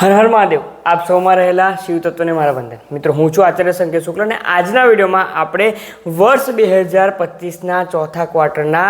હર હર મહાદેવ. આપ સૌમાં રહેલા શિવ તત્વને મારા વંદન. મિત્રો, હું છું આચાર્ય સંકેત શુક્લ અને આજના વિડીયોમાં આપણે વર્ષ બે હજાર પચીસના ચોથા ક્વાર્ટરના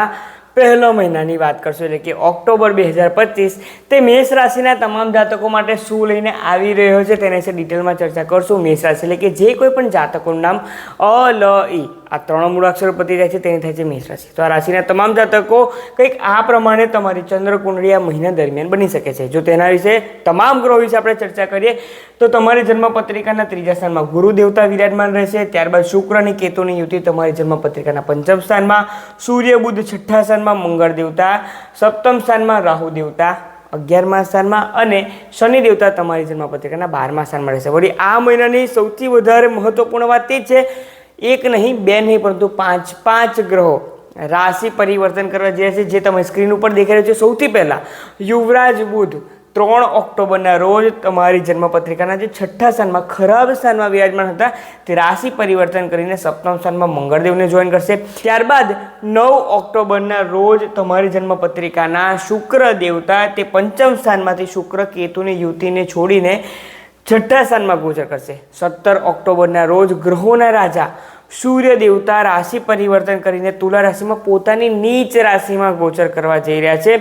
પહેલો મહિનાની વાત કરશું. એટલે કે ઓક્ટોબર બે હજાર પચીસ તે મેષ રાશિના તમામ જાતકો માટે શું લઈને આવી રહ્યો છે તેના વિશે ડિટેલમાં ચર્ચા કરશું. મેષ રાશિ એટલે કે જે કોઈ પણ જાતકોનું નામ અ, લ, ઈ. આ ત્રણ મૂળાક્ષરો પતી જાય છે, તેની થાય છે મેષ રાશિ. તો આ રાશિના તમામ જાતકો કંઈક આ પ્રમાણે તમારી ચંદ્ર આ મહિના દરમિયાન બની શકે છે. જો તેના વિશે તમામ ગ્રહો વિશે આપણે ચર્ચા કરીએ, તો તમારી જન્મપત્રિકાના ત્રીજા સ્થાનમાં ગુરુ દેવતા વિરાજમાન રહેશે. ત્યારબાદ શુક્ર અને કેતુની યુતિ તમારી જન્મપત્રિકાના પંચમ સ્થાનમાં, સૂર્ય બુધ છઠ્ઠા સ્થાનમાં મંગળ દેવતા, સપ્તમ સ્થાનમાં રાહુ દેવતા, અગિયારમા સ્થાનમાં અને શનિ દેવતા તમારી જન્મપત્રિકાના બારમા સ્થાનમાં રહેશે. વળી આ મહિનાની સૌથી વધારે મહત્વપૂર્ણ વાત તે છે એક નહીં, બે નહીં, પરંતુ પાંચ પાંચ ગ્રહો. રાશિ પરિવર્તન કરવા જઈ રહ્યા છે, જે તમે સ્ક્રીન ઉપર દેખાઈ રહ્યો છે, સૌથી પહેલાં યુવરાજ બુધ ત્રણ ઓક્ટોબરના રોજ તમારી જન્મપત્રિકાના જે છઠ્ઠા સ્થાનમાં, ખરાબ સ્થાનમાં વિરાજમાન હતા, તે રાશિ પરિવર્તન કરીને સપ્તમ સ્થાનમાં મંગળદેવને જોઈન કરશે. ત્યારબાદ નવ ઓક્ટોબરના રોજ તમારી જન્મપત્રિકાના શુક્ર દેવતા તે પંચમ સ્થાનમાંથી શુક્ર કેતુની, યુતિને છોડીને છઠ્ઠા સ્થાનમાં ગોચર કરશે. સત્તર ઓક્ટોબરના રોજ ગ્રહોના રાજા સૂર્ય દેવતા રાશિ પરિવર્તન કરીને તુલા રાશિમાં પોતાની નીચ રાશિમાં ગોચર કરવા જઈ રહ્યા છે.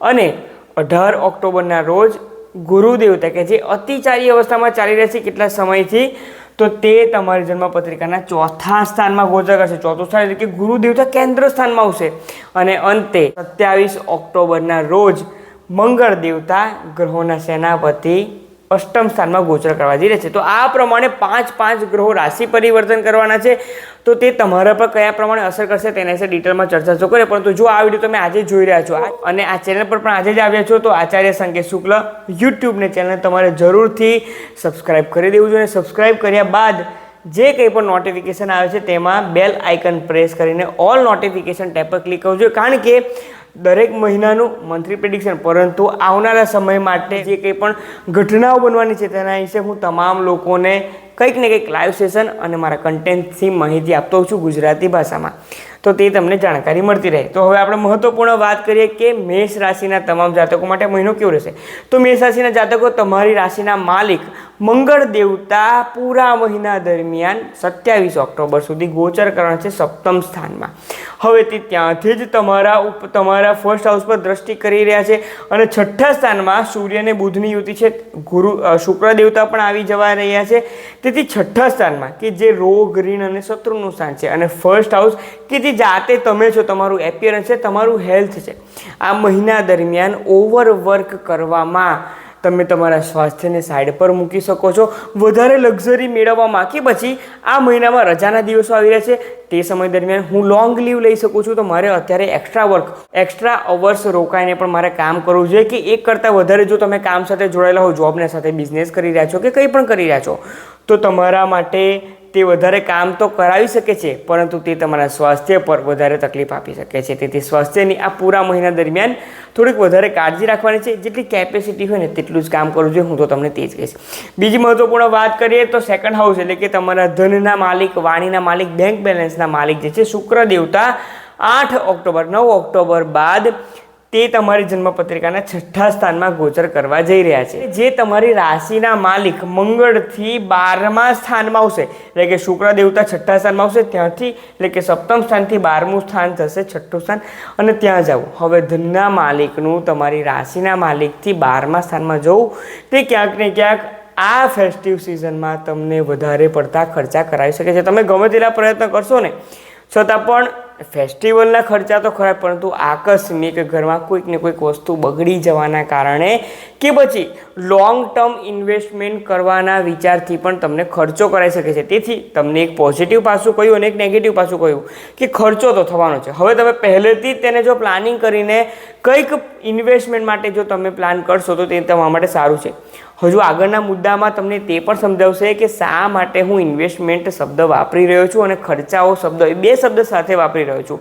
અને અઢાર ઓક્ટોબરના રોજ ગુરુ દેવતા કે જે અતિચારી અવસ્થામાં ચાલી રહ્યા છે કેટલા સમયથી? તો તે તમારી જન્મપત્રિકાના ચોથા સ્થાનમાં ગોચર કરશે. ચોથું સ્થાન એટલે કે ગુરુ કેન્દ્ર સ્થાનમાં આવશે. અને અંતે સત્યાવીસ ઓક્ટોબરના રોજ મંગળ દેવતા ગ્રહોના સેનાપતિ અષ્ટમ સ્થાનમાં ગોચર કરવા જઈ રહ્યા છે. તો આ પ્રમાણે પાંચ પાંચ ગ્રહો રાશિ પરિવર્તન કરવાના છે. તો તે તમારા પર કયા પ્રમાણે અસર કરશે તેના વિશે ડિટેલમાં ચર્ચા તો કરીએ. પરંતુ જો આ વીડિયો તમે આજે જોઈ રહ્યા છો અને આ ચેનલ પર પણ આજે જ આવ્યા છો, તો આચાર્ય સંકેત શુક્લ યુટ્યુબને ચેનલ તમારે જરૂરથી સબસ્ક્રાઈબ કરી દેવું જોઈએ. સબસ્ક્રાઈબ કર્યા બાદ જે કંઈ પણ નોટિફિકેશન આવે છે, તેમાં બેલ આઇકન પ્રેસ કરીને ઓલ નોટિફિકેશન ટેપ પર ક્લિક કરવું જોઈએ. કારણ કે દરેક મહિનાનું મંથલી પ્રિડિક્શન પરંતુ આવનારા સમય માટે જે કંઈ પણ ઘટનાઓ બનવાની છે તેના વિશે હું તમામ લોકોને કંઈક ને કંઈક લાઈવ સેશન અને મારા કન્ટેન્ટથી માહિતી આપતો છું ગુજરાતી ભાષામાં. તો તે તમને જાણકારી મળતી રહે. તો હવે આપણે મહત્વપૂર્ણ વાત કરીએ કે મેષ રાશિના તમામ જાતકો માટે મહિનો કેવો રહેશે? તો મેષ રાશિના જાતકો તમારી રાશિના માલિક મંગળ દેવતા પૂરા મહિના દરમિયાન સત્યાવીસ ઓક્ટોબર સુધી ગોચર કરણ છે સપ્તમ સ્થાનમાં. હવે તે ત્યાંથી જ તમારા ઉપ, તમારા ફર્સ્ટ હાઉસ પર દ્રષ્ટિ કરી રહ્યા છે અને છઠ્ઠા સ્થાનમાં સૂર્ય અને બુધની યુતિ છે. ગુરુ શુક્ર દેવતા પણ આવી જવા રહ્યા છે. તેથી છઠ્ઠા સ્થાનમાં કે જે રોગ, ઋણ અને શત્રુનું સ્થાન છે. અને ફર્સ્ટ હાઉસ કે જે જાતે તમે છો, તમારું એપિયરન્સ છે, તમારું હેલ્થ છે. આ મહિના દરમિયાન ઓવરવર્ક કરવામાં તમે તમારા સ્વાસ્થ્યને સાઈડ પર મૂકી શકો છો. વધારે લક્ઝરી મેળવવામાં કે પછી આ મહિનામાં રજાના દિવસો આવી રહ્યા છે. તે સમય દરમિયાન હું લોંગ લીવ લઈ શકું છું, તો મારે અત્યારે એક્સ્ટ્રા વર્ક એક્સ્ટ્રા અવર્સ રોકાઈને પણ મારે કામ કરવું જોઈએ. કે એક કરતાં વધારે જો તમે કામ સાથે જોડાયેલા હો જોબને સાથે બિઝનેસ કરી રહ્યા છો કે કંઈ પણ કરી રહ્યા છો તો તમારા માટે તે વધારે કામ તો કરાવી શકે છે, પરંતુ તે તમારા સ્વાસ્થ્ય પર વધારે તકલીફ આપી શકે છે. તેથી સ્વાસ્થ્યની આ પૂરા મહિના દરમિયાન થોડીક વધારે કાળજી રાખવાની છે. જેટલી કેપેસિટી હોય ને તેટલું જ કામ કરવું જોઈએ. હું તો તમને તે જ કહીશ. બીજી મહત્વપૂર્ણ વાત કરીએ તો સેકન્ડ હાઉસ એટલે કે તમારા ધનના માલિક, વાણીના માલિક બેંક બેલેન્સના માલિક જે છે, શુક્ર દેવતા આઠ ઓક્ટોબર, નવ ઓક્ટોબર બાદ તે તમારી જન્મપત્રિકાના છઠ્ઠા સ્થાનમાં ગોચર કરવા જઈ રહ્યા છે. જે તમારી રાશિના માલિક મંગળથી બારમા સ્થાનમાં આવશે. એટલે કે શુક્ર દેવતા છઠ્ઠા સ્થાનમાં આવશે. ત્યાંથી એટલે કે સપ્તમ સ્થાનથી બારમું સ્થાન થશે, છઠ્ઠું સ્થાન. અને ત્યાં જવું હવે ધનના માલિકનું તમારી રાશિના માલિકથી બારમા સ્થાનમાં જવું. તે ક્યાંક ને ક્યાંક આ ફેસ્ટિવ સિઝનમાં તમને વધારે પડતા ખર્ચા કરાવી શકે છે. તમે ગમે તેટલા પ્રયત્ન કરશો ને, છતાં પણ ફેસ્ટિવલના ખર્ચા તો ખરા, પરંતુ આકસ્મિક ઘરમાં કોઈક ને કોઈક વસ્તુ બગડી જવાના કારણે કે પછી લોંગ ટર્મ ઇન્વેસ્ટમેન્ટ કરવાના વિચારથી પણ તમને ખર્ચો કરાઈ શકે છે. તેથી તમને એક પોઝિટિવ પાસું કહ્યું અને એક નેગેટિવ પાસું કહ્યું કે ખર્ચો તો થવાનો છે. હવે તમે પહેલેથી જ તેને જો પ્લાનિંગ કરીને કંઈક ઇન્વેસ્ટમેન્ટ માટે જો તમે પ્લાન કરશો તો તે તમારા માટે સારું છે. હજુ આગળના મુદ્દામાં તમને તે પણ સમજાવશે કે શા માટે હું ઇન્વેસ્ટમેન્ટ શબ્દ વાપરી રહ્યો છું અને ખર્ચાઓ શબ્દ, એ બે શબ્દ સાથે વાપરી રહ્યો છું.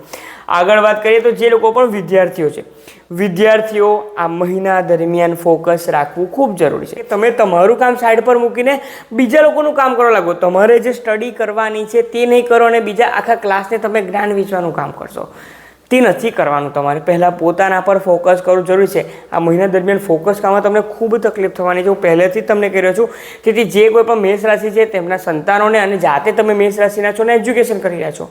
આગળ વાત કરીએ તો જે લોકો પણ વિદ્યાર્થીઓ છે, વિદ્યાર્થીઓ આ મહિના દરમિયાન ફોકસ રાખવું ખૂબ જરૂરી છે. તમે તમારું કામ સાઈડ પર મૂકીને બીજા લોકોનું કામ કરવા લાગો. તમારે જે સ્ટડી કરવાની છે તે નહીં કરો અને બીજા આખા ક્લાસને તમે જ્ઞાન વેચવાનું કામ કરશો. તે નથી કરવાનું તમારે. પહેલાં પોતાના પર ફોકસ કરવું જરૂરી છે. આ મહિના દરમિયાન ફોકસ કરવામાં તમને ખૂબ તકલીફ થવાની છે. હું પહેલેથી જ તમને કહી રહ્યો છું તેથી જે કોઈ પણ મેષ રાશિ છે, તેમના સંતાનોને અને જાતે તમે મેષ રાશિના છો ને એજ્યુકેશન કરી રહ્યા છો.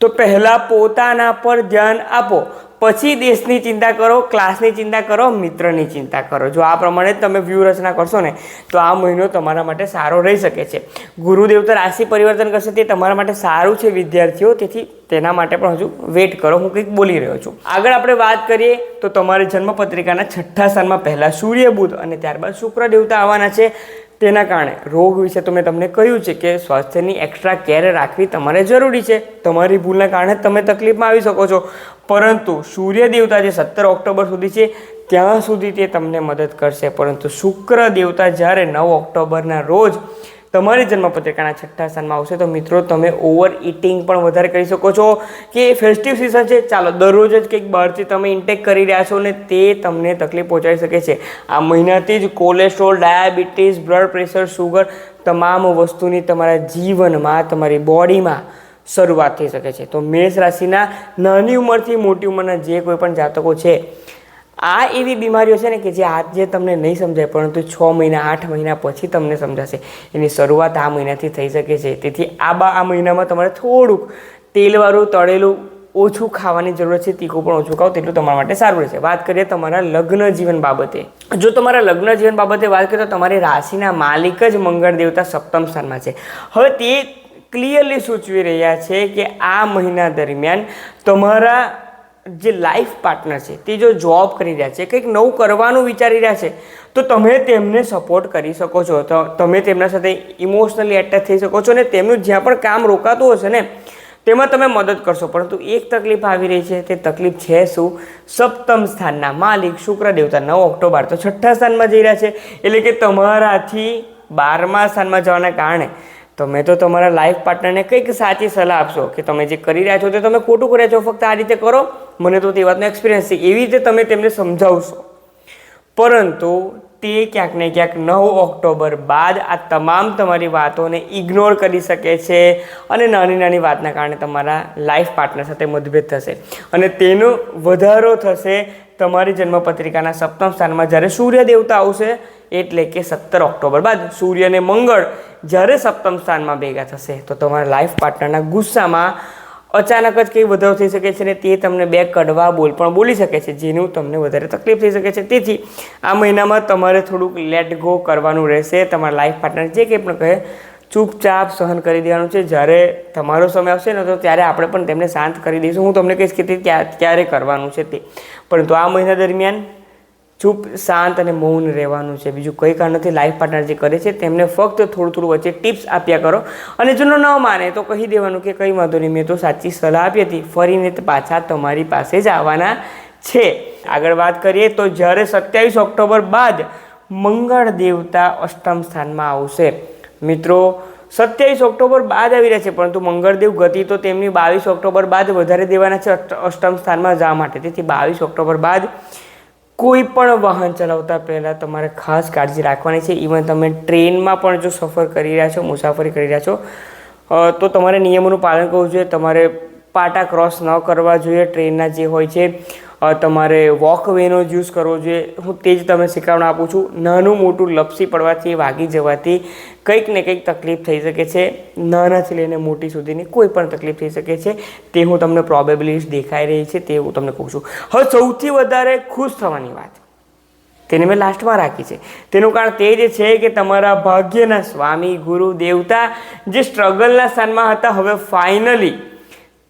તો પહેલાં પોતાના પર ધ્યાન આપો. પછી દેશની ચિંતા કરો, ક્લાસની ચિંતા કરો, મિત્રની ચિંતા કરો. જો આ પ્રમાણે તમે વ્યૂહરચના કરશો ને, તો આ મહિનો તમારા માટે સારો રહી શકે છે. ગુરુદેવ તો રાશિ પરિવર્તન કરશે તે તમારા માટે સારું છે, વિદ્યાર્થીઓ. તેથી તેના માટે પણ હજુ વેઇટ કરો. હું કંઈક બોલી રહ્યો છું. આગળ આપણે વાત કરીએ તો તમારી જન્મપત્રિકાના છઠ્ઠા સ્થાનમાં પહેલાં સૂર્ય બુધ અને ત્યારબાદ શુક્ર દેવતા આવવાના છે. તેના કારણે રોગ વિશે તો મેં તમને કહ્યું છે કે સ્વાસ્થ્યની એક્સ્ટ્રા કેર રાખવી તમારે જરૂરી છે. તમારી ભૂલના કારણે તમે તકલીફમાં આવી શકો છો. પરંતુ સૂર્ય દેવતા જે સત્તર ઓક્ટોબર સુધી છે, ત્યાં સુધી તે તમને મદદ કરશે. પરંતુ શુક્ર દેવતા જ્યારે નવ ઓક્ટોબરના રોજ તમારી જન્મપત્રિકાના છઠ્ઠા સ્થાનમાં આવશે. તો મિત્રો, તમે ઓવર ઇટિંગ પણ વધારે કરી શકો છો. કે ફેસ્ટિવ સિઝન છે, ચાલો, દરરોજ જ કંઈક બહારથી તમે ઇન્ટેક કરી રહ્યા છો ને તે તમને તકલીફ પહોંચાડી શકે છે. આ મહિનાથી જ cholesterol diabetes blood pressure sugar તમામ વસ્તુની તમારા જીવનમાં, તમારી બોડીમાં શરૂઆત થઈ શકે છે. તો મેષ રાશિના નાની ઉંમરથી મોટી ઉંમરના જે કોઈ પણ જાતકો છે આ એવી બીમારીઓ છે ને કે જે આજે તમને નહીં સમજાય, પરંતુ છ મહિના, આઠ મહિના પછી તમને સમજાશે. એની શરૂઆત આ મહિનાથી થઈ શકે છે. તેથી આ બા, આ મહિનામાં તમારે થોડુંક તેલવાળું, તળેલું, ઓછું ખાવાની જરૂર છે. તીખું પણ ઓછું ખાવ તેટલું તમારા માટે સારું રહેશે. વાત કરીએ તમારા લગ્ન જીવન બાબતે. જો તમારા લગ્ન જીવન બાબતે વાત કરીએ તો તમારી રાશિના માલિક જ મંગળ દેવતા સપ્તમ સ્થાનમાં છે. હવે તે ક્લિયરલી સૂચવી રહ્યા છે કે આ મહિના દરમિયાન તમારા જે લાઈફ પાર્ટનર છે, તે જો જોબ કરી રહ્યા છે, કંઈક નવું કરવાનું વિચારી રહ્યા છે, તો તમે તેમને સપોર્ટ કરી શકો છો. તો તમે તેમના સાથે ઇમોશનલી એટેચ થઈ શકો છો ને તેમનું જ્યાં પણ કામ રોકાતું હશે ને, તેમાં તમે મદદ કરશો. પરંતુ એક તકલીફ આવી રહી છે, તે તકલીફ છે શું? સપ્તમ સ્થાનના માલિક શુક્ર દેવતા નવ ઓક્ટોબર. તો છઠ્ઠા સ્થાનમાં જઈ રહ્યા છે, એટલે કે તમારાથી બારમા સ્થાનમાં જવાના કારણે. તમે તો તમારા લાઈફ પાર્ટનરને કંઈક સાચી સલાહ આપશો કે તમે જે કરી રહ્યા છો તે તમે ખોટું કર્યા છો, ફક્ત આ રીતે કરો. મને તો તે વાતનો એક્સપિરિયન્સ છે. એવી રીતે તમે તેમને સમજાવશો. પરંતુ તે ક્યાંક ને ક્યાંક નવ ઓક્ટોબર બાદ આ તમામ તમારી વાતોને ઇગ્નોર કરી શકે છે અને નાની નાની વાતના કારણે તમારા લાઈફ પાર્ટનર સાથે મતભેદ થશે. અને તેનો વધારો થશે તમારી જન્મપત્રિકાના સપ્તમ સ્થાનમાં. જ્યારે સૂર્ય દેવતા આવશે, એટલે કે સત્તર ઓક્ટોબર બાદ. સૂર્ય અને મંગળ જ્યારે સપ્તમ સ્થાનમાં ભેગા થશે, તો તમારા લાઈફ પાર્ટનરના ગુસ્સામાં અચાનક જ કંઈ વધારો થઈ શકે છે ને તે તમને બે કડવા બોલ પણ બોલી શકે છે, જેનું તમને વધારે તકલીફ થઈ શકે છે. તેથી આ મહિનામાં તમારે થોડુંક લેટ ગો કરવાનું રહેશે. તમારા લાઈફ પાર્ટનર જે કંઈ પણ કહે, ચૂપચાપ સહન કરી દેવાનું છે. જ્યારે તમારો સમય આવશે ને, તો ત્યારે આપણે પણ તેમને શાંત કરી દઈશું. હું તમને કહીશ કે તે ક્યારે કરવાનું છે તે. પરંતુ આ મહિના દરમિયાન ચૂપ, શાંત અને મૌન રહેવાનું છે. બીજું કંઈ કારણ નથી. લાઈફ પાર્ટનર જે કરે છે, તેમને ફક્ત થોડું થોડું વચ્ચે ટિપ્સ આપ્યા કરો. અને જો ન માને, તો કહી દેવાનું કે કંઈ વાંધો નહીં. મેં તો સાચી સલાહ આપી હતી. ફરીને પાછા તમારી પાસે જ આવવાના છે. આગળ વાત કરીએ તો જ્યારે સત્યાવીસ ઓક્ટોબર બાદ મંગળ દેવતા અષ્ટમ સ્થાનમાં આવશે. મિત્રો, સત્યાવીસ ઓક્ટોબર બાદ આવી રહ્યા છે, પરંતુ મંગળદેવ ગતિ તો તેમની બાવીસ ઓક્ટોબર બાદ વધારે દેવાના છે અષ્ટમ સ્થાનમાં જવા માટે. તેથી બાવીસ ઓક્ટોબર બાદ કોઈ પણ વાહન ચલાવતા પહેલાં તમારે ખાસ કાળજી રાખવાની છે. ઇવન તમે ટ્રેનમાં પણ જો સફર કરી રહ્યા છો, મુસાફરી કરી રહ્યા છો તો તમારે નિયમોનું પાલન કરવું જોઈએ. તમારે પાટા ક્રોસ ન કરવા જોઈએ. ટ્રેનના જે હોય છે તમારે વોકવેનો જ યુઝ કરવો જોઈએ. હું તે જ તમને શીખવણ આપું છું. નાનું મોટું લપસી પડવાથી, વાગી જવાથી કંઈક ને કંઈક તકલીફ થઈ શકે છે. નાનાથી લઈને મોટી સુધીની કોઈ પણ તકલીફ થઈ શકે છે. તે હું તમને પ્રોબેબિલિટી દેખાઈ રહી છે તે હું તમને કહું છું. હવે સૌથી વધારે ખુશ થવાની વાત. તેને મેં લાસ્ટમાં રાખી છે. તેનું કારણ તે જ છે કે તમારા ભાગ્યના સ્વામી ગુરુ દેવતા જે સ્ટ્રગલના સ્થાનમાં હતા, હવે ફાઇનલી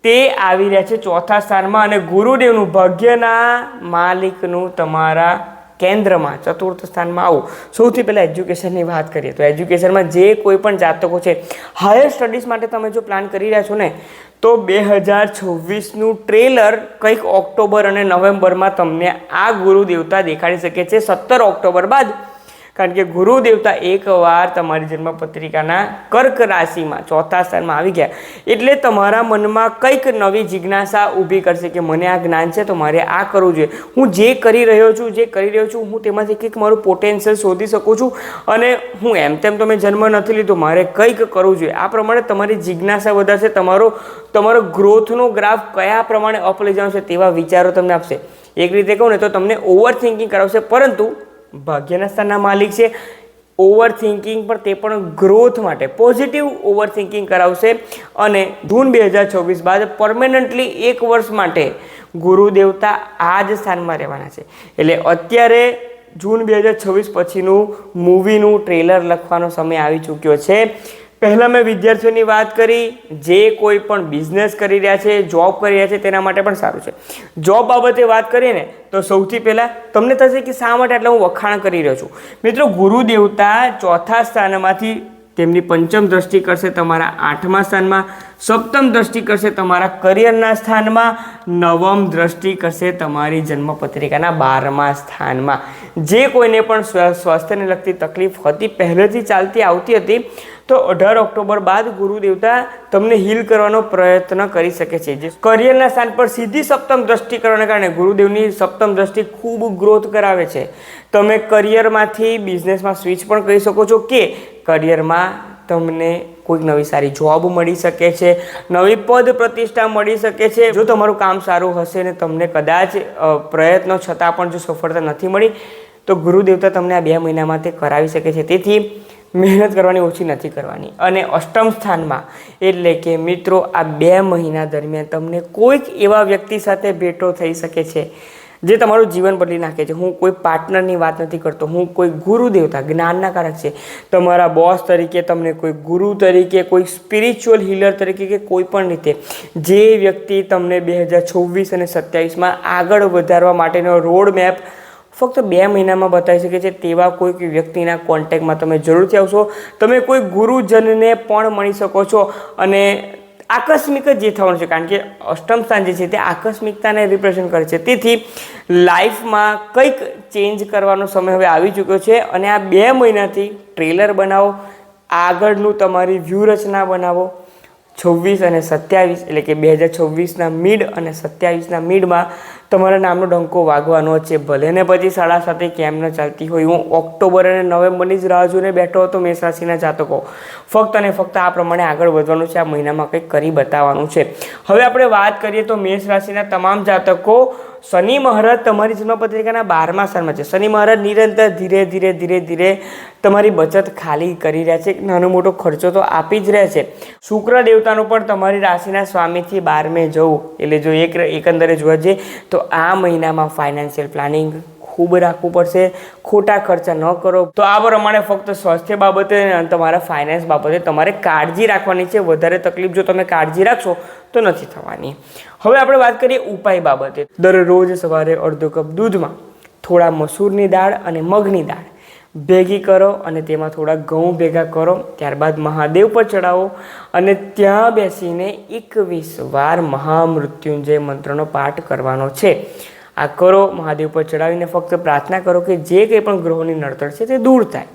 તે આવી રહ્યા છે ચોથા સ્થાનમાં અને ગુરુદેવનું ભાગ્યના માલિકનું તમારા કેન્દ્રમાં, ચતુર્થ સ્થાનમાં આવું. સૌથી પહેલાં એજ્યુકેશનની વાત કરીએ તો એજ્યુકેશનમાં જે કોઈ પણ જાતકો છે હાયર સ્ટડીઝ માટે તમે જો પ્લાન કરી રહ્યા છો ને, તો બે હજાર છવ્વીસનું ટ્રેલર કંઈક ઓક્ટોબર અને નવેમ્બરમાં તમને આ ગુરુ દેવતા દેખાડી શકે છે. સત્તર ઓક્ટોબર બાદ કારણ કે ગુરુ દેવતા એકવાર તમારી જન્મ પત્રિકાના કર્ક રાશિમાં, ચોથા સ્થાનમાં આવી ગયા. એટલે તમારા મનમાં કંઈક નવી જિજ્ઞાસા ઊભી કરશે કે મને આ જ્ઞાન છે તો મારે આ કરવું જોઈએ. હું જે કરી રહ્યો છું, જે કરી રહ્યો છું, હું તેમાંથી કંઈક મારું પોટેન્શિયલ શોધી શકું છું અને હું એમ તેમ તો મેં જન્મ નથી લીધો, મારે કંઈક કરવું જોઈએ. આ પ્રમાણે તમારી જિજ્ઞાસા વધારશે, તમારો તમારો ગ્રોથનો ગ્રાફ કયા પ્રમાણે અપ લઈ જવાનો છે તેવા વિચારો તમને આપશે. એક રીતે કહું ને તો તમને ઓવર થિંકિંગ કરાવશે, પરંતુ ભાગ્યના સ્થાનના માલિક છે. ઓવર થિંકિંગ પણ તે પણ ગ્રોથ માટે પોઝિટિવ ઓવર થિંકિંગ કરાવશે અને જૂન બે હજાર છવ્વીસ બાદ પરમેનન્ટલી એક વર્ષ માટે ગુરુ દેવતા આ જ સ્થાનમાં રહેવાના છે. એટલે અત્યારે જૂન બે હજાર છવ્વીસ પછીનું મૂવીનું ટ્રેલર લખવાનો સમય આવી ચૂક્યો છે. પહેલાં મેં વિદ્યાર્થીઓની વાત કરી, જે કોઈ પણ બિઝનેસ કરી રહ્યા છે જોબ કરી રહ્યા છે, તેના માટે પણ સારું છે. જોબ બાબતે વાત કરીએ ને તો સૌથી પહેલાં તમને થશે કે શા માટે આટલા હું વખાણ કરી રહ્યો છું? મિત્રો ગુરુદેવતા ચોથા સ્થાનમાંથી તેમની પંચમ દ્રષ્ટિ કરશે તમારા આઠમા સ્થાનમાં, સપ્તમ દ્રષ્ટિ કરશે તમારા કરિયરના સ્થાનમાં, નવમ દ્રષ્ટિ કરશે તમારી જન્મપત્રિકાના બારમા સ્થાનમાં. જે કોઈને પણ સ્વ- સ્વાસ્થ્યને લગતી તકલીફ હતી, પહેલેથી ચાલતી આવતી હતી તો અઢાર ઓક્ટોબર બાદ ગુરુ દેવતા તમને હીલ કરવાનો પ્રયત્ન કરી શકે છે. જે કરિયરના સ્થાન પર સીધી સપ્તમ દ્રષ્ટિ કરવાને કારણે ગુરુદેવની સપ્તમ દ્રષ્ટિ ખૂબ ગ્રોથ કરાવે છે. તમે કરિયરમાંથી બિઝનેસમાં સ્વિચ પણ કરી શકો છો કે કરિયરમાં તમને કોઈક નવી સારી જોબ મળી શકે છે, નવી પદ પ્રતિષ્ઠા મળી શકે છે. જો તમારું કામ સારું હશે ને તમને કદાચ પ્રયત્નો છતાં પણ જો સફળતા નથી મળી, તો ગુરુ દેવતા તમને આ બે મહિનામાં તે કરાવી શકે છે. તેથી મહેનત કરવાની ઓછી નથી કરવાની. અને અષ્ટમ સ્થાનમાં એટલે કે મિત્રો આ બે મહિના દરમિયાન તમને કોઈક એવા વ્યક્તિ સાથે ભેટો થઈ શકે છે, જે તમારું જીવન બદલી નાખે છે. હું કોઈ પાર્ટનરની વાત નથી કરતો, હું કોઈ ગુરુ દેવતા, જ્ઞાનના કારક છે. તમારા બોસ તરીકે તમને કોઈ ગુરુ તરીકે, કોઈ સ્પિરિચ્યુઅલ હીલર તરીકે કે કોઈ પણ રીતે, જે વ્યક્તિ તમને બે હજાર છવ્વીસ અને સત્યાવીસમાં આગળ વધારવા માટેનો રોડ મેપ ફક્ત બે મહિનામાં બતાવી શકે છે તેવા કોઈક વ્યક્તિના કોન્ટેક્ટમાં તમે જરૂરથી આવશો. તમે કોઈ ગુરુજનને પણ મળી શકો છો અને આકસ્મિક જ જે થવાનું છે, કારણ કે અષ્ટમ સ્થાન જે છે તે આકસ્મિકતાને રિપ્રેઝન્ટ કરે છે. તેથી લાઈફમાં કંઈક ચેન્જ કરવાનો સમય હવે આવી ચૂક્યો છે અને આ બે મહિનાથી ટ્રેલર બનાવો, આગળનું તમારી વ્યૂહરચના બનાવો. છવ્વીસ અને સત્યાવીસ એટલે કે બે હજાર છવ્વીસના મિડ અને સત્યાવીસના મિડમાં તમારા નામનો ડંકો વાગવાનો છે. ભલે ને પછી સાડા સાતે કેમ ન ચાલતી હોય. હું ઓક્ટોબર અને નવેમ્બરની જ રાહ જોઈને બેઠો હતો મેષ રાશિના જાતકો. ફક્ત અને ફક્ત આ પ્રમાણે આગળ વધવાનું છે. આ મહિનામાં કંઈક કરી બતાવવાનું છે. હવે આપણે વાત કરીએ તો મેષ રાશિના તમામ જાતકો શનિ મહારાજ તમારી જન્મપત્રિકાના બારમા સ્થાનમાં છે. શનિ મહારાજ નિરંતર ધીરે ધીરે ધીરે ધીરે તમારી બચત ખાલી કરી રહ્યા છે. નાનો મોટો ખર્ચો તો આપી જ રહે છે. શુક્ર દેવતાનું પણ તમારી રાશિના સ્વામીથી બારમે જવું. એટલે જો એક એકંદરે જોવા જઈએ તો આ મહિનામાં ફાઇનાન્શિયલ પ્લાનિંગ ખૂબ રાખવું પડશે, ખોટા ખર્ચા ન કરો. તો આ પ્રમાણે ફક્ત સ્વાસ્થ્ય બાબતે અને તમારા ફાઇનાન્સ બાબતે તમારે કાળજી રાખવાની છે. વધારે તકલીફ જો તમે કાળજી રાખશો, તો નથી થવાની. હવે આપણે વાત કરીએ ઉપાય બાબતે. દરરોજ સવારે અડધો કપ દૂધમાં થોડા મસૂરની દાળ અને મગની દાળ. ભેગી કરો અને તેમાં થોડા ઘઉં ભેગા કરો. ત્યારબાદ મહાદેવ પર ચડાવો અને ત્યાં બેસીને એકવીસ વાર મહામૃત્યુંજય મંત્રનો પાઠ કરવાનો છે. આ કરો, મહાદેવ પર ચડાવીને ફક્ત પ્રાર્થના કરો કે જે કંઈ પણ ગ્રહોની નડતર છે તે દૂર થાય.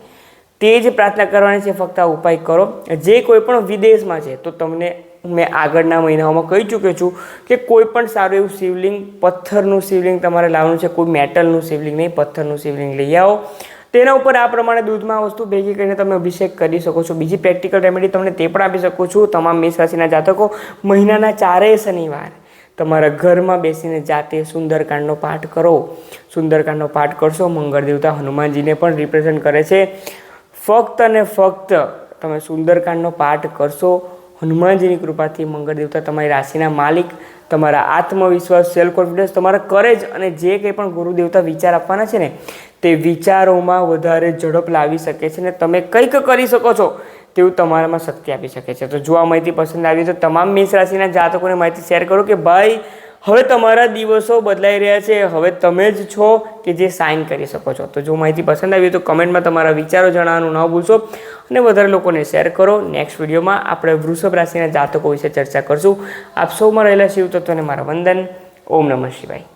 તે જ પ્રાર્થના કરવાની છે, ફક્ત આ ઉપાય કરો. જે કોઈ પણ વિદેશમાં છે, તો તમને મેં આગળના મહિનાઓમાં કહી ચૂક્યો છું કે કોઈ પણ સારું એવું શિવલિંગ, પથ્થરનું શિવલિંગ તમારે લાવવાનું છે, કોઈ મેટલનું શિવલિંગ નહીં, પથ્થરનું શિવલિંગ લઈ આવો. તેના ઉપર આ પ્રમાણે દૂધમાં વસ્તુ ભેગી કરીને તમે અભિષેક કરી શકો છો. બીજી પ્રેક્ટિકલ રેમેડી તમને તે પણ આપી શકો છો. તમામ મેષ રાશિના જાતકો મહિનાના ચારેય શનિવાર તમારા ઘરમાં બેસીને જાતે સુંદરકાંડનો પાઠ કરો. સુંદરકાંડનો પાઠ કરશો મંગળ દેવતા હનુમાનજીને પણ રિપ્રેઝન્ટ કરે છે. ફક્ત અને ફક્ત તમે સુંદરકાંડનો પાઠ કરશો, હનુમાનજીની કૃપાથી મંગળ દેવતા તમારી રાશિના માલિક, તમારા આત્મવિશ્વાસ સેલ્ફ કોન્ફિડન્સ તમારા કરેજ અને જે કંઈ પણ ગુરુદેવતા વિચાર આપવાના છે ને, તે વિચારોમાં વધારે ઝડપ લાવી શકે છે ને તમે કંઈક કરી શકો છો. તેવું તમારામાં શક્તિ આપી શકે છે. તો જો આ માહિતી પસંદ આવી તો તમામ મેષ રાશિના જાતકોને માહિતી શેર કરો કે ભાઈ, હવે તમારા દિવસો બદલાઈ રહ્યા છે. હવે તમે જ છો કે જે સાઇન કરી શકો છો. તો જો માહિતી પસંદ આવી તો કમેન્ટમાં તમારા વિચારો જણાવવાનું ન ભૂલશો અને વધારે લોકોને શેર કરો. નેક્સ્ટ વિડીયોમાં આપણે વૃષભ રાશિના જાતકો વિશે ચર્ચા કરશું. આપ સૌમાં રહેલા શિવ તત્વને મારા વંદન. ઓમ નમઃ શિવાય.